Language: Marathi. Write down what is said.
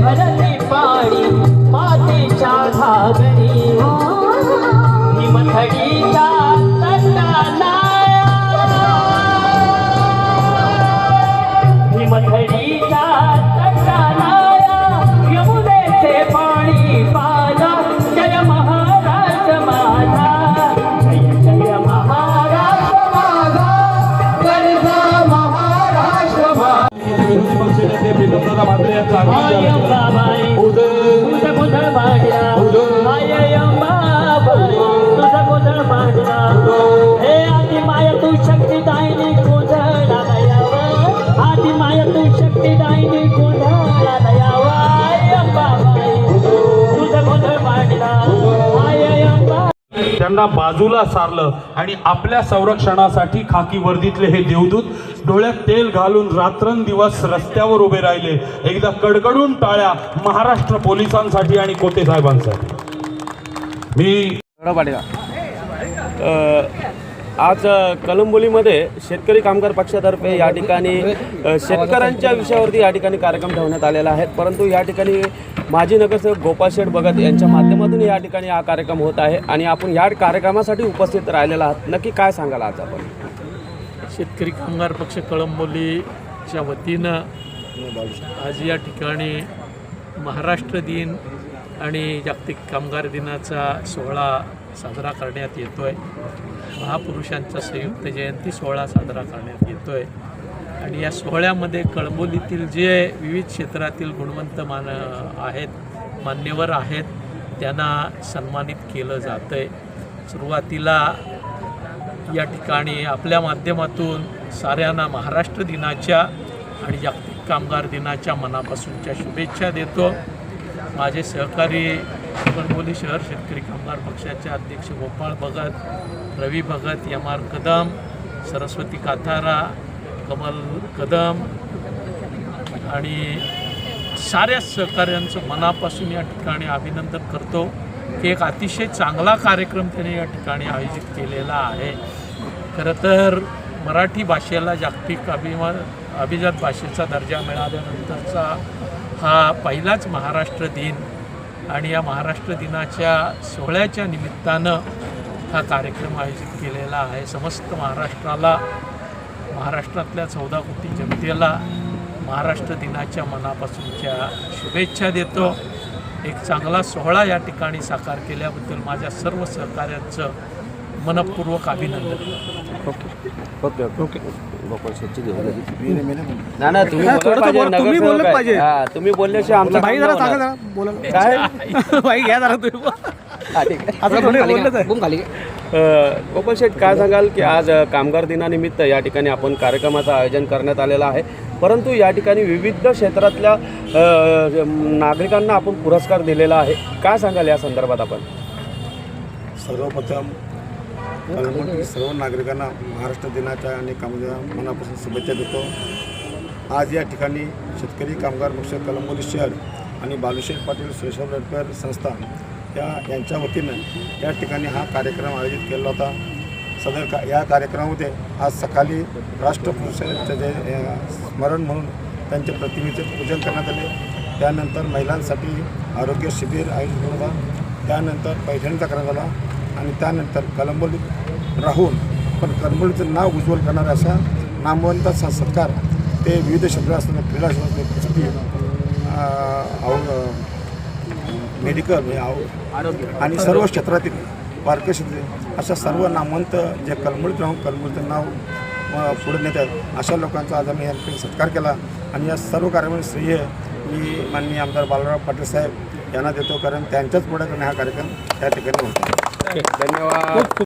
भरती पाणी मातीच्या धावे दादा मात्र यांचा आधी माया तू शक्ती दायनी गोंधळ आदि माया तू शक्ती दायनी गोंधळ त्यांना बाजूला सारलं आणि आपल्या संरक्षणासाठी खाकी वर्दीतले हे देवदूत डोळ्यात तेल घालून रात्रंदिवस रस्त्यावर उभे राहिले. एकदा कडकडून टाळ्या महाराष्ट्र पोलिसांसाठी आणि कोते साहेबांसाठी. मी आज कलंबोलीमध्ये शेतकरी कामगार पक्षातर्फे या ठिकाणी शेतकऱ्यांच्या विषयावरती या ठिकाणी कार्यक्रम ठेवण्यात आलेला आहे. परंतु या ठिकाणी माजी नगरसेवक गोपाल शेठ भगत यांच्या माध्यमातून या ठिकाणी हा कार्यक्रम होत आहे आणि आपण या कार्यक्रमासाठी उपस्थित राहिलेला आहात. नक्की काय सांगाल आज आपण? शेतकरी कामगार पक्ष कळंबोलीच्या वतीनं आज या ठिकाणी महाराष्ट्र दिन आणि जागतिक कामगार दिनाचा सोहळा साजरा करण्यात येतो आहे महापुरुषांचा संयुक्त जयंती सोहळा साजरा करण्यात येतो आहे आणि या सोहळ्यामध्ये कळंबोलीतील जे विविध क्षेत्रातील गुणवंत मान आहेत मान्यवर आहेत त्यांना सन्मानित केलं जातं आहे सुरुवातीला या ठिकाणी आपल्या माध्यमातून साऱ्यांना महाराष्ट्र दिनाच्या आणि जागतिक कामगार दिनाच्या मनापासूनच्या शुभेच्छा देतो. माझे सहकारी कणबोली शहर शेतकरी कामगार पक्षाचे अध्यक्ष गोपाळ भगत रवी भगत एम आर कदम सरस्वती काथारा कमल कदम आणि साऱ्या सहकाऱ्यांचं मनापासून या ठिकाणी अभिनंदन करतो की एक अतिशय चांगला कार्यक्रम त्याने या ठिकाणी आयोजित केलेला आहे. खरं तर मराठी भाषेला जागतिक अभिमान अभिजात भाषेचा दर्जा मिळाल्यानंतरचा हा पहिलाच महाराष्ट्र दिन आणि या महाराष्ट्र दिनाच्या सोहळ्याच्या निमित्तानं हा कार्यक्रम आयोजित केलेला आहे. समस्त महाराष्ट्राला महाराष्ट्रातल्या चौदा कोटी जनतेला महाराष्ट्र दिनाच्या मनापासूनच्या शुभेच्छा देतो. एक चांगला सोहळा या ठिकाणी साकार केल्याबद्दल माझ्या सर्व सहकाऱ्यांचं मनपूर्वक अभिनंदन. ओके. Okay okay. ना ना तुम्ही बोललं तुम्ही बोललं पाहिजे. हा, तुम्ही बोलल्याशिवाय आमचं भाई काम जरा नाही सांगा होणार. जरा बोला. काय? भाई घ्या जरा तुम्ही. हा, गोपाल शेठ काय सांगाल की आज कामगार दिनानिमित्त या ठिकाणी आपण कार्यक्रमाचं आयोजन करण्यात आलेलं आहे. परंतु या ठिकाणी विविध क्षेत्रातल्या नागरिकांना आपण पुरस्कार दिलेला आहे. काय सांगाल या संदर्भात आपण? सर्वप्रथम कळमनुरी सर्व नागरिकांना महाराष्ट्र दिनाच्या आणि कामगार मनापासून शुभेच्छा देतो. आज या ठिकाणी शेतकरी कामगार पक्ष कलंबोली शहर आणि बालुशेठ पाटील सोशल वेलफेअर संस्था या यांच्या वतीनं या ठिकाणी हा कार्यक्रम आयोजित केला होता. सदर का या कार्यक्रमामध्ये आज सकाळी राष्ट्रपुरुषांचं जे स्मरण म्हणून त्यांच्या प्रतिमेचे पूजन करण्यात आले. त्यानंतर महिलांसाठी आरोग्य शिबिर आयोजित केलं होता त्यानंतर पैठणीचा करण्यात आला आणि त्यानंतर कलंबोलीत राहून पण कलंबोलीचं नाव उज्ज्वल करणारा अशा नामवंताचा सत्कार ते विविध क्षेत्र असताना क्रीडा क्षेत्र कुस्ती मेडिकल म्हणजे आव- आणि सर्व क्षेत्रातील वारकरी क्षेत्र अशा सर्व नामवंत जे कलंबोळीत राहून कलमुळीचं नाव अ, पुढे नेतात अशा लोकांचा आज आम्ही या सत्कार केला. आणि या सर्व कार्यक्रमाचे श्रेय मी माननीय आमदार बालराव पाटील साहेब यांना देतो कारण त्यांच्याच पुढे हा कार्यक्रम त्या ठिकाणी होता. धन्यवाद.